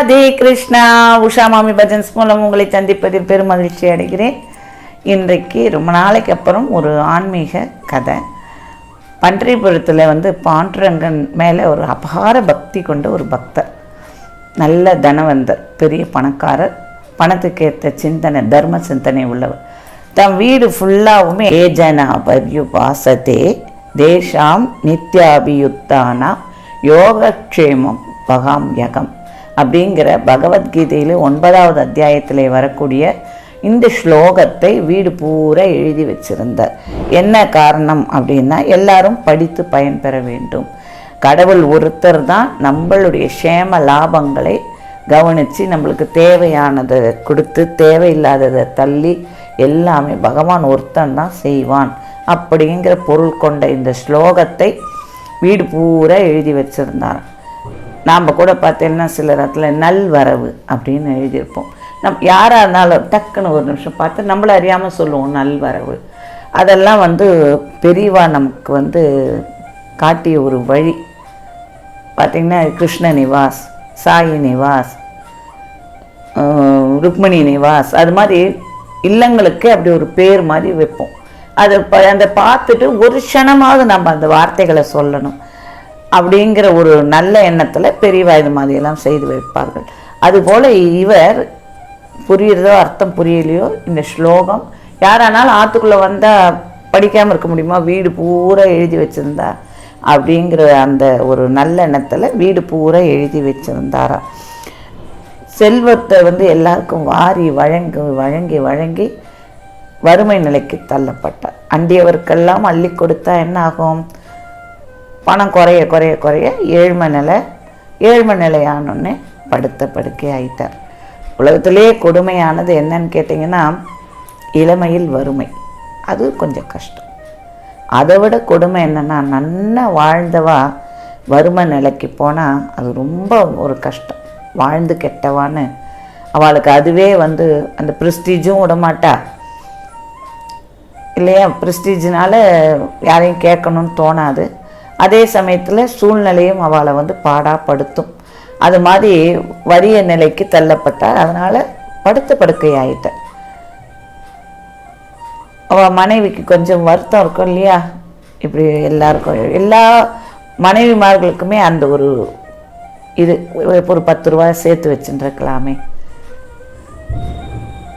ராதே கிருஷ்ணா. உஷா மாமி பஜன்ஸ் மூலம் உங்களை சந்திப்பதில் பெரும் மகிழ்ச்சி அடைகிறேன். இன்றைக்கு ரொம்ப நாளைக்கு அப்புறம் ஒரு ஆன்மீக கதை. பன்றிபுரத்தில் வந்து பாண்டுரங்கன் மேலே ஒரு அபார பக்தி கொண்ட ஒரு பக்தர். நல்ல தனவந்தர் பெரிய பணக்காரர். பணத்துக்கேற்ற சிந்தனை தர்ம சிந்தனை உள்ளவர். தம் வீடு ஃபுல்லாகவுமே ஏஜனா பர்யுபாசத்தே தேஷாம் நித்யாபியுத்தானா யோகக்ஷேமம் பகாம் யகம். அப்படிங்கிற பகவத்கீதையில் ஒன்பதாவது அத்தியாயத்தில் வரக்கூடிய இந்த ஸ்லோகத்தை வீடு பூரா எழுதி வச்சிருந்தார். என்ன காரணம் அப்படின்னா எல்லாரும் படித்து பயன்பெற வேண்டும். கடவுள் ஒருத்தர் தான் நம்மளுடைய சேம லாபங்களை கவனித்து நம்மளுக்கு தேவையானதை கொடுத்து தேவையில்லாததை தள்ளி எல்லாமே பகவான் ஒருத்தன் தான் செய்வான் அப்படிங்கிற பொருள் கொண்ட இந்த ஸ்லோகத்தை வீடு பூரா எழுதி வச்சுருந்தார். நாம் கூட பார்த்தீங்கன்னா சில இடத்துல நல்வரவு அப்படின்னு எழுதியிருப்போம். நம் யாராக இருந்தாலும் டக்குன்னு ஒரு நிமிஷம் பார்த்து நம்மள அறியாமல் சொல்லுவோம் நல்வரவு அதெல்லாம் வந்து பெரியவா நமக்கு வந்து காட்டிய ஒரு வழி. பார்த்திங்கன்னா கிருஷ்ண நிவாஸ் சாயி நிவாஸ் ருக்மணி நிவாஸ் அது மாதிரி இல்லங்களுக்கு அப்படி ஒரு பேர் மாதிரி வைப்போம். அதை ப அந்த பார்த்துட்டு ஒரு க்ஷணமாவது நம்ம அந்த வார்த்தைகளை சொல்லணும். அப்படிங்கிற ஒரு நல்ல எண்ணத்தில் பெரியவா இது மாதிரியெல்லாம் செய்து வைப்பார்கள். அதுபோல் இவர் புரியுறதோ அர்த்தம் புரியலையோ இந்த ஸ்லோகம் யாரானாலும் ஆற்றுக்குள்ளே வந்தால் படிக்காமல் இருக்க முடியுமா? வீடு பூரா எழுதி வச்சுருந்தா அப்படிங்கிற அந்த ஒரு நல்ல எண்ணத்தில் வீடு பூரா எழுதி வச்சுருந்தாராம் செல்வத்தை வந்து எல்லாருக்கும் வாரி வழங்கி வழங்கி வழங்கி வறுமை நிலைக்கு தள்ளப்பட்டார். அண்டியவருக்கெல்லாம் அள்ளி கொடுத்தா என்ன ஆகும்? பணம் குறைய குறைய குறைய ஏழ்மை நிலை ஏழ்மை நிலையானோடனே படுத்த படுக்கை ஆயிட்டார். உலகத்திலேயே கொடுமையானது என்னன்னு கேட்டிங்கன்னா இளமையில் வறுமை. அது கொஞ்சம் கஷ்டம். அதை விட கொடுமை என்னென்னா நன்னா வாழ்ந்தவா வறுமை நிலைக்கு போனால் அது ரொம்ப ஒரு கஷ்டம். வாழ்ந்து கெட்டவான்னு. அவளுக்கு அதுவே வந்து அந்த ப்ரிஸ்டீஜும் விடமாட்டா. இல்லையா? ப்ரிஸ்டீஜினால் யாரையும் கேட்கணும்னு தோணாது. அதே சமயத்தில் சூழ்நிலையும் அவளை வந்து பாடாப்படுத்தும். அது மாதிரி வறிய நிலைக்கு தள்ளப்பட்டார். அதனால் படுத்த படுக்கை ஆயிட்டார் அவள் மனைவிக்கு கொஞ்சம் வருத்தம் இருக்கும் இல்லையா? இப்படி எல்லாருக்கும் எல்லா மனைவிமார்களுக்குமே அந்த ஒரு இது ஒரு பத்து ரூபாய் சேர்த்து வச்சுருக்கலாமே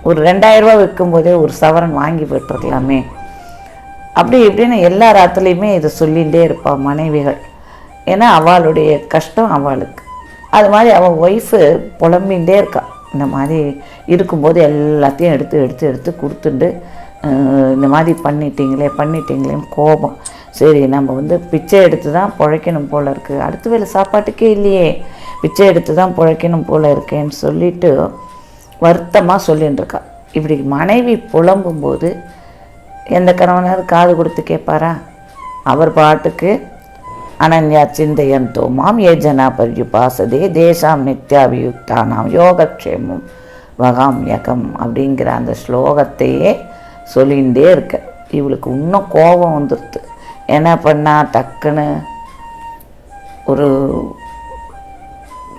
ஒரு ரெண்டாயிரம் ரூபா விற்கும்போதே ஒரு சவரன் வாங்கி போட்டிருக்கலாமே. அப்படி இப்படின்னு எல்லா ராத்துலேயுமே இதை சொல்லிகிட்டே இருப்பாள் மனைவிகள். ஏன்னா அவளுடைய கஷ்டம் அவளுக்கு. அது மாதிரி அவள் ஒய்ஃபு புலம்பிகிட்டே இருக்காள் இந்த மாதிரி இருக்கும்போது எல்லாத்தையும் எடுத்து எடுத்து எடுத்து கொடுத்துட்டு இந்த மாதிரி பண்ணிட்டீங்களே பண்ணிட்டீங்களேன்னு கோபம். சரி நம்ம வந்து பிச்சை எடுத்து தான் பிழைக்கணும் போல் இருக்குது அடுத்த வேலை சாப்பாட்டுக்கே இல்லையே. பிச்சை எடுத்து தான் பிழைக்கணும் போல் இருக்கேன்னு சொல்லிட்டு வருத்தமாக சொல்லிட்டுருக்கா இப்படி மனைவி புலம்பும்போது எந்த கணவனாவது காது கொடுத்து கேட்பாரா? அவர் பாட்டுக்கு அனன்யா சிந்தையந்தோ மாம் ஏஜனா பர்யுபாசதே தேசாம் நித்யாபியுக்தானாம் யோகக்ஷேமம் வகாம் யகம் அப்படிங்கிற அந்த ஸ்லோகத்தையே சொல்லிகிட்டே இருக்க. இவளுக்கு இன்னும் கோபம் வந்துடுது என்ன பண்ணா டக்குன்னு ஒரு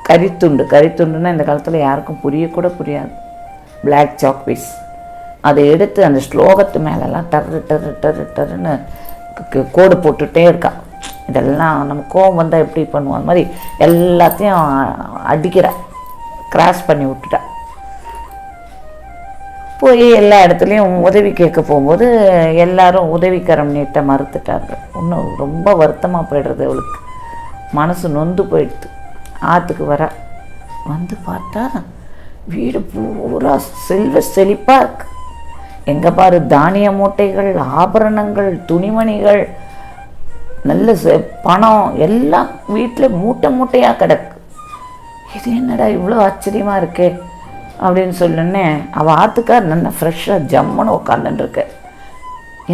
கரித்துண்டு. கரித்துண்டுன்னா இந்த காலத்தில் யாருக்கும் புரியக்கூட புரியாது. பிளாக் சாக் பீஸ் அதை எடுத்து அந்த ஸ்லோகத்து மேலெல்லாம் டர்ரு டர்ரு டர்ரு டர்ருன்னு கோடு போட்டுகிட்டே இருக்கா. இதெல்லாம் நம்ம கோவம் வந்தால் எப்படி பண்ணுவோம்? அந்த மாதிரி எல்லாத்தையும் அடிக்கிற. கிராஸ் பண்ணி விட்டுட்டா. போய் எல்லா இடத்துலையும் உதவி கேட்க போகும்போது எல்லாரும் உதவிக்கரம் நீட்ட மறுத்துட்டாங்க. இன்னும் ரொம்ப வருத்தமாக போயிடுறது அவளுக்கு. மனசு நொந்து போயிடுது. ஆற்றுக்கு வர. வந்து பார்த்தா வீடு பூரா செல்வ செழிப்பாக இருக்கு. எங்கே பாரு தானிய மூட்டைகள் ஆபரணங்கள் துணிமணிகள் நல்ல பணம் எல்லாம் வீட்டில் மூட்டை மூட்டையாக கிடக்கு. இது என்னடா இவ்வளோ ஆச்சரியமாக இருக்கே? அப்படின்னு சொல்லுன்னே அவள் ஆத்துக்கார் நல்லா ஃப்ரெஷ்ஷாக ஜம்முன்னு உட்காந்துட்டுருக்க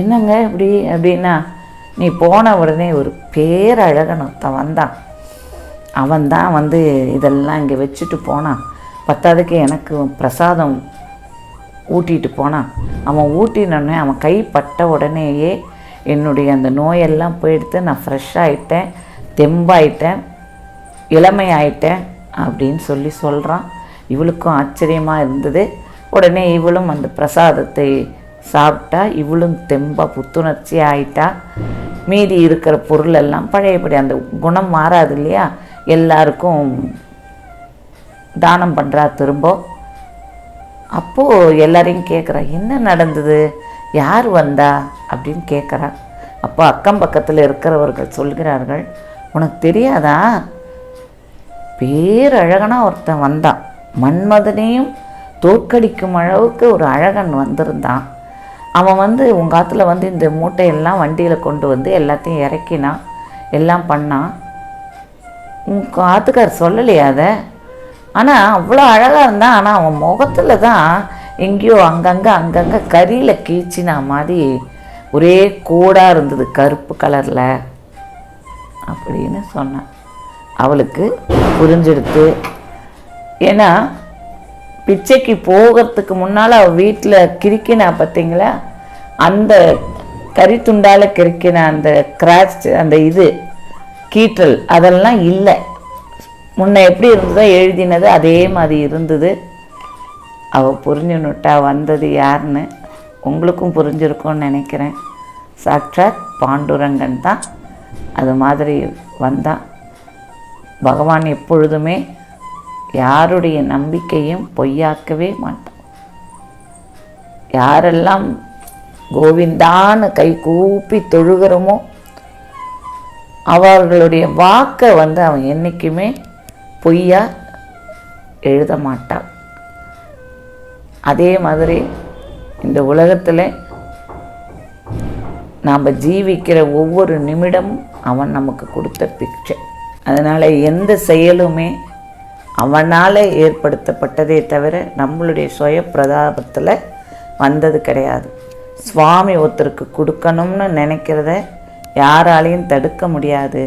என்னங்க இப்படி? அப்படின்னா நீ போன உடனே ஒரு பேரழகன் ஒருத்தன் வந்தான். அவன் தான் வந்து இதெல்லாம் இங்கே வச்சுட்டு போனான். பத்தாவதுக்கு எனக்கு பிரசாதம் ஊட்டிகிட்டு போனான் அவன் ஊட்டினோடனே அவன் கை பட்ட உடனேயே என்னுடைய அந்த நோயெல்லாம் போயிடுத்து நான் ஃப்ரெஷ்ஷாகிட்டேன் தெம்பாயிட்டேன் இளமையாயிட்டேன் அப்படின்னு சொல்லி சொல்கிறான் இவளுக்கும் ஆச்சரியமாக இருந்தது. உடனே இவளும் அந்த பிரசாதத்தை சாப்பிட்டா இவளும் தெம்பாக புத்துணர்ச்சி ஆயிட்டா. மீதி இருக்கிற பொருள் எல்லாம் பழையபடி அந்த குணம் மாறாது இல்லையா? எல்லாருக்கும் தானம் பண்ணுறா திரும்ப. அப்போது எல்லாரையும் கேட்குறா என்ன நடந்தது? யார் வந்தா? அப்படின்னு கேட்குறா அப்போ அக்கம் பக்கத்தில் இருக்கிறவர்கள் சொல்கிறார்கள் உனக்கு தெரியாதா? பேரழகனாக ஒருத்தன் வந்தான். மன்மதனையும் தோற்கடிக்கும் அளவுக்கு ஒரு அழகன் வந்திருந்தான். அவன் வந்து உங்கள் ஆற்றுல வந்து இந்த மூட்டையெல்லாம் வண்டியில் கொண்டு வந்து எல்லாத்தையும் இறக்கினான். எல்லாம் பண்ணான். உங்கள் ஆத்துக்கார் சொல்லலையா அதை? ஆனால் அவ்வளோ அழகாக இருந்தான் ஆனால் அவன் முகத்தில் தான் எங்கேயோ அங்கங்கே அங்கங்கே கரியில் கீச்சினா மாதிரி ஒரே கோடாக இருந்தது கருப்பு கலரில் அப்படின்னு சொன்னான். அவளுக்கு புரிஞ்சிடுத்து. ஏன்னா பிச்சைக்கு போகிறதுக்கு முன்னால் அவள் வீட்டில் கிறுக்கினா பார்த்தீங்களா அந்த கறி துண்டால் கிறுக்கின அந்த கிராச் அந்த இது கீற்றல் அதெல்லாம் இல்லை. முன்ன எப்படி இருந்ததோ எழுதினது அதே மாதிரி இருந்தது. அவள் புரிஞ்சுனுட்டா வந்தது யாருன்னு உங்களுக்கும் புரிஞ்சிருக்கும்னு நினைக்கிறேன். சாக்ஷாத் பாண்டுரங்கன் தான் அது மாதிரி வந்தான். பகவான் எப்பொழுதுமே யாருடைய நம்பிக்கையும் பொய்யாக்கவே மாட்டான். யாரெல்லாம் கோவிந்தான்னு கை கூப்பி தொழுகிறோமோ அவர்களுடைய வாக்கை வந்து அவன் என்றைக்குமே பொய்யா எழுத மாட்டாள் அதே மாதிரி இந்த உலகத்தில் நாம் ஜீவிக்கிற ஒவ்வொரு நிமிடமும் அவன் நமக்கு கொடுத்த பிக்சை அதனால் எந்த செயலுமே அவனால் ஏற்படுத்தப்பட்டதே தவிர நம்மளுடைய சுய பிரதாபத்தில் வந்தது கிடையாது. சுவாமி ஒருத்தருக்கு கொடுக்கணும்னு நினைக்கிறத யாராலையும் தடுக்க முடியாது.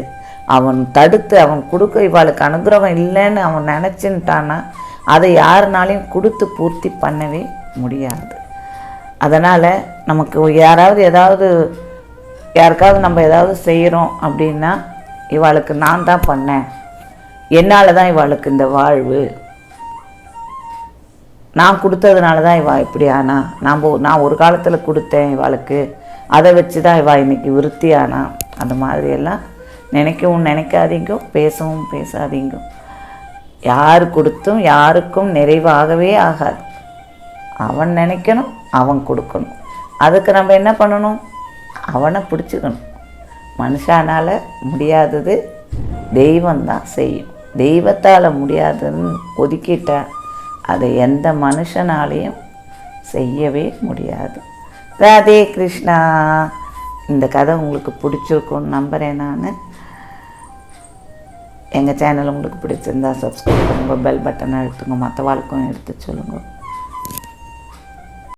அவன் தடுத்து அவன் கொடுக்க இவாளுக்கு அனுகிரகம் இல்லைன்னு அவன் நினச்சின்ட்டான்னா அதை யாருனாலையும் கொடுத்து பூர்த்தி பண்ணவே முடியாது. அதனால் நமக்கு யாராவது ஏதாவது யாருக்காவது நம்ம ஏதாவது செய்கிறோம் அப்படின்னா இவாளுக்கு நான் தான் பண்ணேன். என்னால் தான் இவாளுக்கு இந்த வாழ்வு. நான் கொடுத்ததுனால தான் இவா இப்படி ஆனா. நான் நான் ஒரு காலத்தில் கொடுத்தேன் இவாளுக்கு. அதை வச்சு தான் இவா இன்றைக்கி விருத்தி ஆனா அந்த மாதிரியெல்லாம் நினைக்கவும் நினைக்காதீங்க பேசவும் பேசாதீங்க. யார் கொடுத்தும் யாருக்கும் நிறைவாகவே ஆகாது. அவன் நினைக்கணும் அவன் கொடுக்கணும். அதுக்கு நம்ம என்ன பண்ணணும்? அவனை பிடிச்சிக்கணும். மனுஷானால் முடியாதது தெய்வம்தான் செய்யும். தெய்வத்தால் முடியாதுன்னு ஒதுக்கிட்டா அதை எந்த மனுஷனாலையும் செய்யவே முடியாது. ராதே கிருஷ்ணா. இந்த கதை உங்களுக்கு பிடிச்சிருக்கும்னு நம்புகிறேன் நான். எங்கள் சேனல் உங்களுக்கு பிடிச்சிருந்தா சப்ஸ்கிரைப் பண்ணுங்கள் பெல் பட்டனை எடுத்துங்க மற்ற வாழ்க்கும் எடுத்து சொல்லுங்கள்